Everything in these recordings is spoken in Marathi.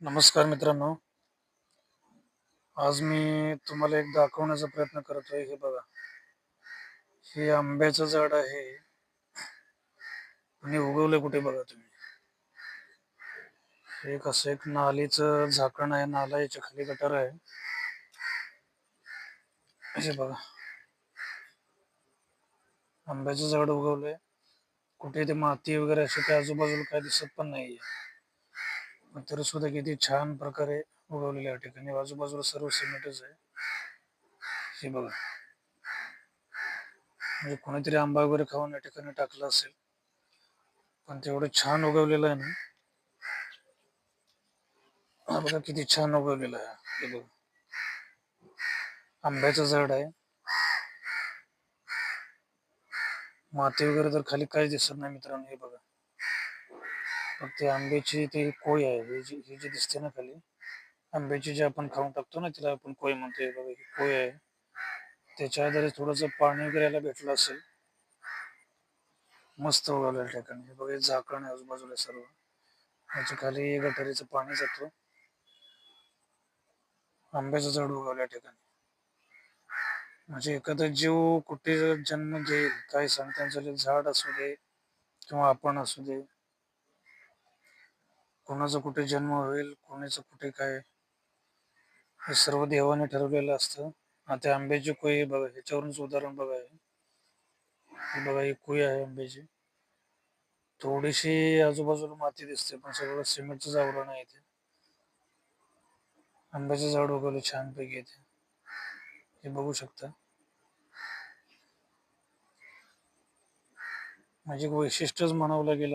नमस्कार मित्रांनो. आज मी तुम्हाला एक दाखवण्याचा प्रयत्न करतोय. हे बघा. हे आंब्याचं झाड आहे. आणि उगवलं कुठे बघा तुम्ही? एक असं एक नालीचं झाकण आहे. नाला याच्या खाली गटार आहे. हे बघा. आंब्याचं झाड उगवलंय. कुठे ते माती वगैरे असे त्या आजूबाजूला काय दिसत पण नाहीये. तरी सुद्धा किती छान प्रकारे उगवलेल्या या ठिकाणी. आजूबाजूला सर्व सिमेंटच आहे. हे बघा. म्हणजे कोणीतरी आंबा वगैरे खाऊन या ठिकाणी टाकला असेल पण तेवढं छान उगवलेलं आहे ना. हा बघा किती छान उगवलेलं आहे. हे बघा. आंब्याचं झाड आहे. माती वगैरे तर खाली काहीच दिसत नाही मित्रांनो हे बघा. मग ते आंब्याची ती कोय आहे ही जी ही जी दिसते ना खाली आंब्याची जी आपण खाऊन टाकतो ना तिला आपण कोय म्हणतो. बघा ही कोय आहे. त्याच्या आधारे थोडस पाणी वगैरे याला भेटलं असेल. मस्त उगवलेल्या या ठिकाणी. हे बघा झाकण आहे आजूबाजूला सर्व. याच्या खाली गटारीचं पाणी जातो. आंब्याचं झाड उगवल्या ठिकाणी. म्हणजे एखादा जीव कुठे जन्म घेईल काय सांगता झाड असू दे किंवा आपण असू दे. कोणाचा कुठे जन्म होईल कोणाचं कुठे काय हे सर्व देवाने ठरवलेलं असतं. आता आंब्याची कोई बघा ह्याच्यावरूनच उदाहरण बघा हे. बघा ही कुई आहे आंब्याची. थोडीशी आजूबाजूला माती दिसते पण सगळं सिमेंटचं आवरण आहे इथे. आंब्याचं झाड वगैरे छान पैकी इथे हे बघू शकता. म्हणजे एक वैशिष्ट्यच म्हणावं लागेल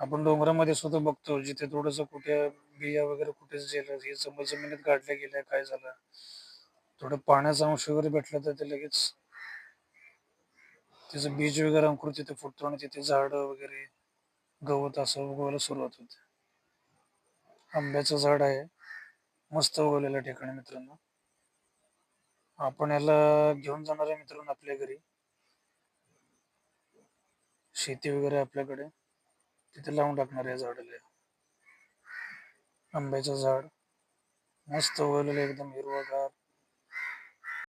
आपण डोंगरामध्ये सुद्धा बघतो जिथे थोडस कुठे बिया वगैरे कुठेच गेलं हे जमिनीत गाडल्या गेल्या काय झालं? थोडं पाण्याचा अंश वगैरे भेटला तर ते लगेच त्याचं बीज वगैरे अंकुर तिथे फुटतो आणि तिथे झाड वगैरे गवत असं उगवायला सुरुवात होते. आंब्याचं झाड आहे. मस्त उगवलेल्या ठिकाणी मित्रांनो. आपण याला घेऊन जाणार आहे मित्रांनो आपल्या घरी. शेती वगैरे आपल्याकडे. तिथे लावून टाकणार या झाडाला आंब्याचं झाड. मस्त वळलेलं एकदम हिरवगार.